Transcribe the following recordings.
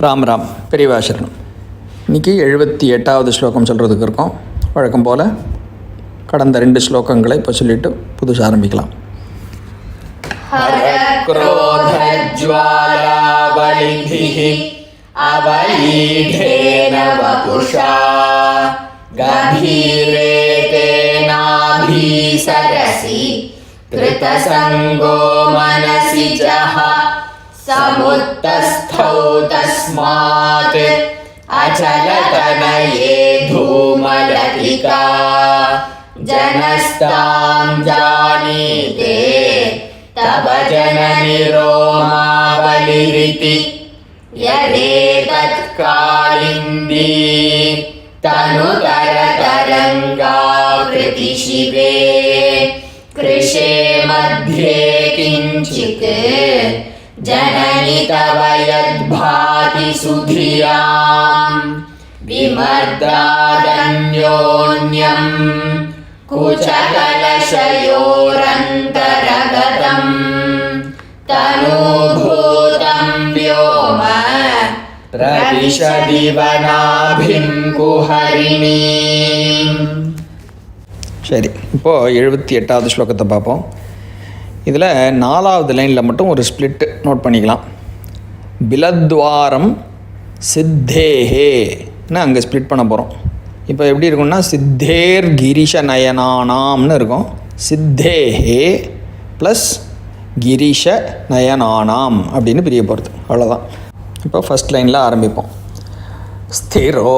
ராம் ராம் பெரியவாசரணம் இன்றைக்கி எழுபத்தி எட்டாவது ஸ்லோகம் சொல்கிறதுக்கு இருக்கோம் வழக்கம் போல் கடந்த ரெண்டு ஸ்லோகங்களை இப்போ சொல்லிவிட்டு புதுசாக ஆரம்பிக்கலாம் क्रोधज्वालावलिभिः अवलीढेन वपुषा गभीरे तेनाभीसरसि कृतसङ्गो मनसि जः समुत्तस्थौ तस्मात् अचलतनये धूमलतिका जनस्तां जानीते तव जननि रोमावलिरिति। यदेतत् तव यद्भाति सुधियाम् विमर्दादन्योन्यम् कुचकलशयोरन्तरगतम् तनुभूतं व्योम प्रविशदिवनाभिं कुहरिणीम् சரி இப்போது எழுபத்தி எட்டாவது ஸ்லோகத்தை பார்ப்போம் இதில் நாலாவது லைனில் மட்டும் ஒரு ஸ்ப்ளிட் நோட் பண்ணிக்கலாம் பிலத்வாரம் சித்தேஹேன்னு அங்கே ஸ்ப்ளிட் பண்ண போகிறோம் இப்போ எப்படி இருக்கும்னா சித்தேர் கிரிஷ நயனானாம்னு இருக்கும். சித்தேஹே ப்ளஸ் கிரிஷ நயனானாம் அப்படின்னு பிரிய போகிறது அவ்வளோதான் இப்போ ஃபஸ்ட் லைனில் ஆரம்பிப்போம். ஸ்திரோ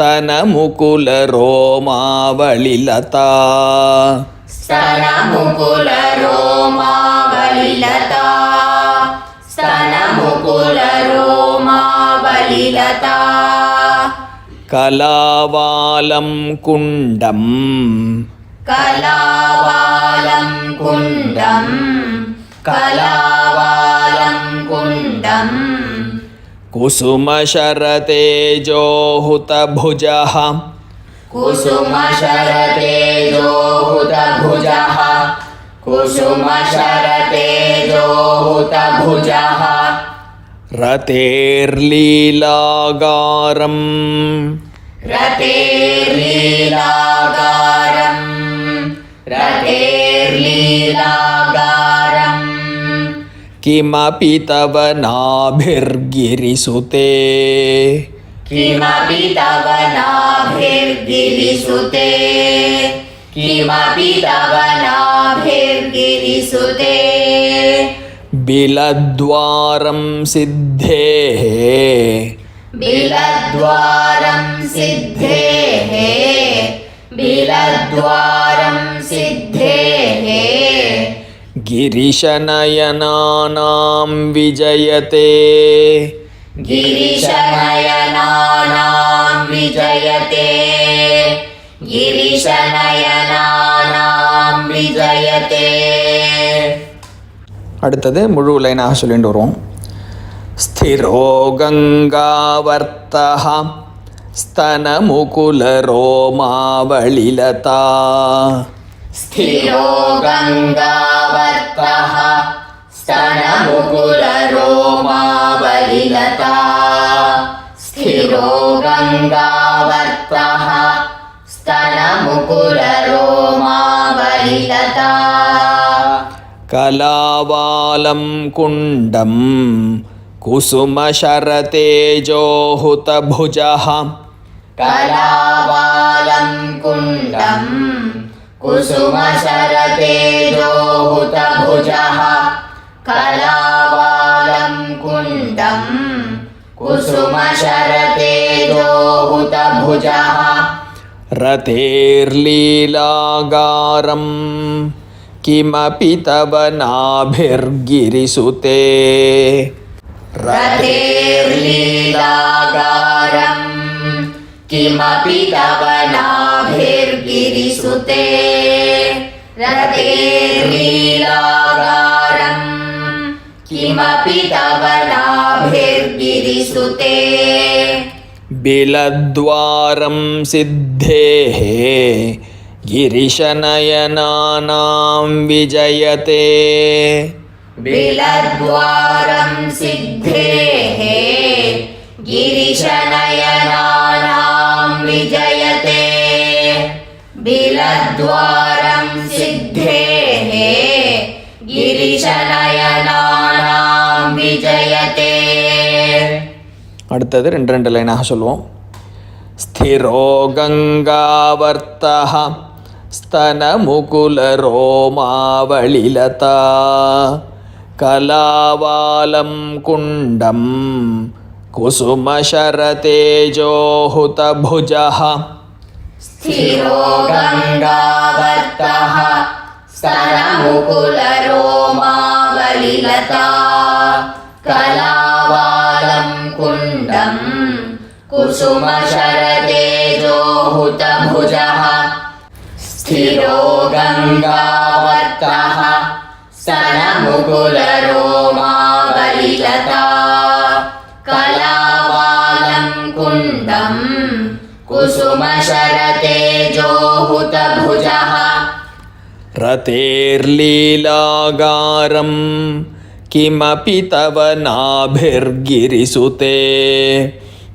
ಸ್ತನ ಮುಕುಲ ರೋಮಾವಳಿಲತಾ ಸ್ತನ ಮುಕುಲ ರೋಮಾವಳಿಲತಾ ಸ್ತನ ಮುಕುಲ ರೋಮಾವಳಿಲತಾ கலாவாலம் குண்டம் கலாவாலம் குண்டம் கலாவாலம் குண்டம் कुण्डम् कलावालं कुण्डम् कुसुमशरतेजोहुतभुजः। कुसुमशरतेजोहुतभुजः। कुसुमशरतेजोहुतभुजः। रतेर्लीलागारम्। रतेर्लीलागारम् किमपि तव नाभिर्गिरिसुते। किमपि तव नाभिर्गिरिसुते। किमपि तव नाभिर्गिरिसुते। बिलद्वारं सिद्धेः। बिलद्वारं सिद्धेः। बिलद्वारं गिरिशनयनानां विजयते गिरिशनयनानां विजयते गिरिशनयनानां विजयते அடுத்தது முழு லைனாக சொல்லிட்டு வருவோம் ஸ்திரோ கங்காவர்த்தः स्तनमुकुलरोमावलिलता स्थिरो गङ्गावर्तः स्तनमुकुलरोमावलिलता स्थिरो गङ्गावर्तः स्तनमुकुलरोमावलिलता कलावालं कुण्डं कुसुमशरतेजोहुतभुजः। कलावालं कुण्डम् कुसुमशरतेजोहुतभुजः कलावालं कुण्डम् कुसुमशरतेजोहुतभुजः रतेर्लीलागारं किमपि तव नाभिर्गिरिसुते रतेर्लीलागारम् किमपि तव नाभिर्गिरिसुते रतेर्लीलागारम् किमपि तव नाभिर्गिरिसुते बिलद्वारं सिद्धेः गिरिशनयनानां विजयते। बिलद्वारं सिद्धेः गिरिशनयनानां विजयते बिलद्वारं सिद्धेः गिरिशनयनानां विजयते அடுத்தது ரெண்டு ரெண்டு லைனாக சொல்லுவோம் ஸ்திரோ கங்காவர்த்தः स्तनमुकुलरोमावलिलता कलावालं कुण्डं कुसुमशरतेजोहुतभुजः स्थिरो गङ्गावर्तः स्तनमुकुलरोमावलिलता। कलावालं कुण्डं कुसुमशरतेजोहुतभुजः। स्थिरो गङ्गावर्तः स्तनमुकुलरोमावलिलता कुसुमशरतेजोहुतभुजः। रतेर्लीलागारं किमपि तव नाभिर्गिरिसुते।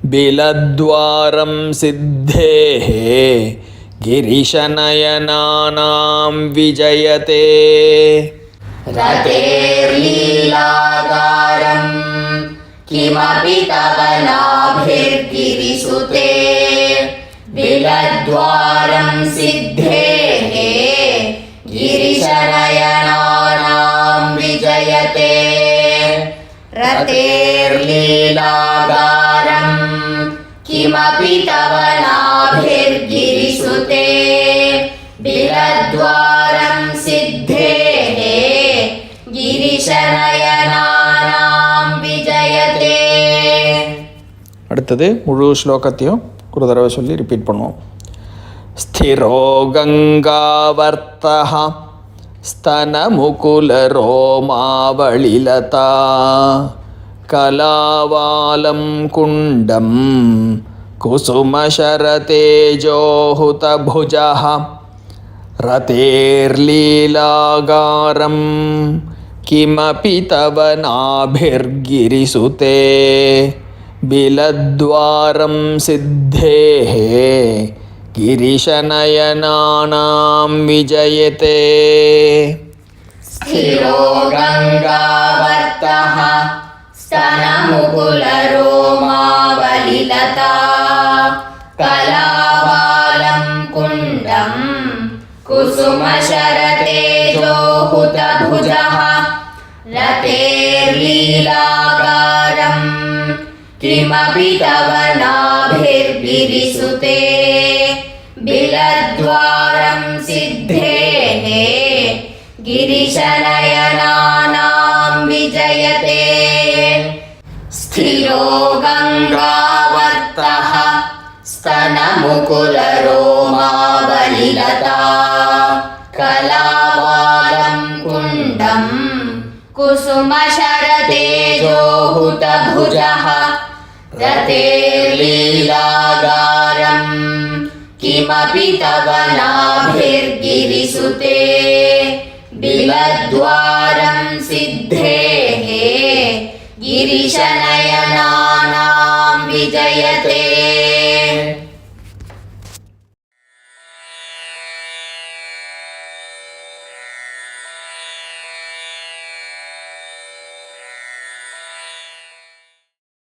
बिलद्वारं सिद्धेः गिरिशनयनानां विजयते। रतेर्लीलाकारम् किमपि तव नाभिर्गिरिसुते बिलद्वारं सिद्धेः गिरिशनयनानां विजयते रतेर्लीलागारम् किमपि तव नाभिर्गिरिसुते बिलद्वारं सिद्धेः गिरिशनयनानां विजयते அடுத்தது முழு ஸ்லோகத்தையும் ஒரு தடவை சொல்லி ரிப்பீட் பண்ணுவோம் ஸ்திரோ கங்காவர்த்தः स्तनमुकुलरोमावलिलता कलावालं कुण्डं कुसुमशरतेजोहुतभुजः रतेर्लीलागारं किमपि तव नाभिर्गिरिसुते बिलद्वारं सिद्धेः गिरिशनयनानां विजयते स्थिरो गङ्गावर्तः स्तनमुकुलरोमावलिलता कलावालं कुण्डं कुसुमशरतेजोहुतभुजः किमपि तव नाभिर्गिरिसुते बिलद्वारं सिद्धेः गिरिशनयनानां विजयते। स्थिरो गङ्गावर्तः स्तनमुकुलरोमावलिलता कलावालं कुण्डं कुसुमशरतेजोहुतभुजः रतेर्लीलागारम् किमपि तव नाभिर्गिरिसुते। बिलद्वारं सिद्धेः गिरिशनयनानां विजयते